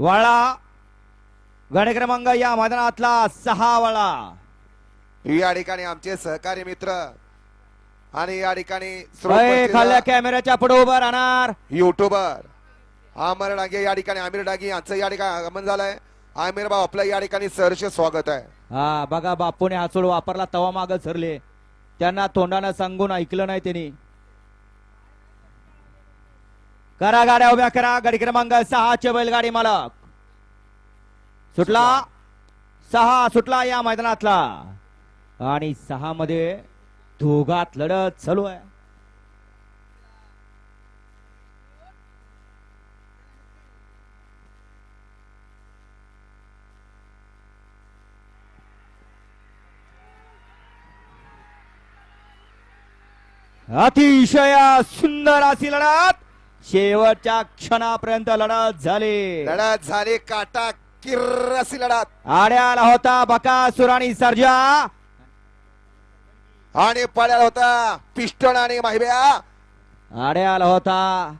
वळा. गणे क्रमांक या मैदानातला सहा वळा. या ठिकाणी आमचे सहकारी मित्र आणि या ठिकाणी खाल्ल्या कॅमेऱ्याच्या पुढे उभं राहणार. युट्यूबर आमर डागे या ठिकाणी आमिर डागे यांचं या ठिकाणी आगमन झालंय. आमिर भाऊ आपलं या ठिकाणी सहर्ष स्वागत आहे. हा बघा बापूने हाचोड वापरला तवा माग सरले. त्यांना तोंडानं सांगून ऐकलं नाही त्यांनी. करा गाड्या उभ्या करा. गाडी क्रमांक सहाचे बैलगाडी मालक. सुटला. सहा सुटला या मैदानातला. आणि सहा मध्ये दोघात लढत चालू आहे. अतिशय सुंदर अशी लढत. शेवटच्या क्षणापर्यंत लढत झाली. लढत झाली काटा अशी लढत आड्याला होता बकासूर आणि सर्जा. आणि पड्याला होता पिस्टन आणि माहिब्या. आड्याला होता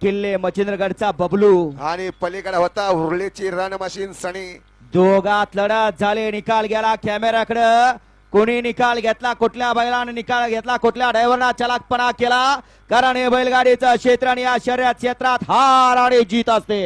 किल्ले मच्छिंद्रगडचा बबलू. आणि पलीकडे होता उर्लेची रन मशीन सणी दोघात लढत झाले निकाल गेला कॅमेऱ्याकडे. कोणी निकाल घेतला कुठल्या बैलाने निकाल घेतला कुठल्या ड्रायव्हरना चलाकपणा केला? कारण हे बैलगाडीचं क्षेत्र आणि या शर्यत क्षेत्रात हार आणि जीत असते.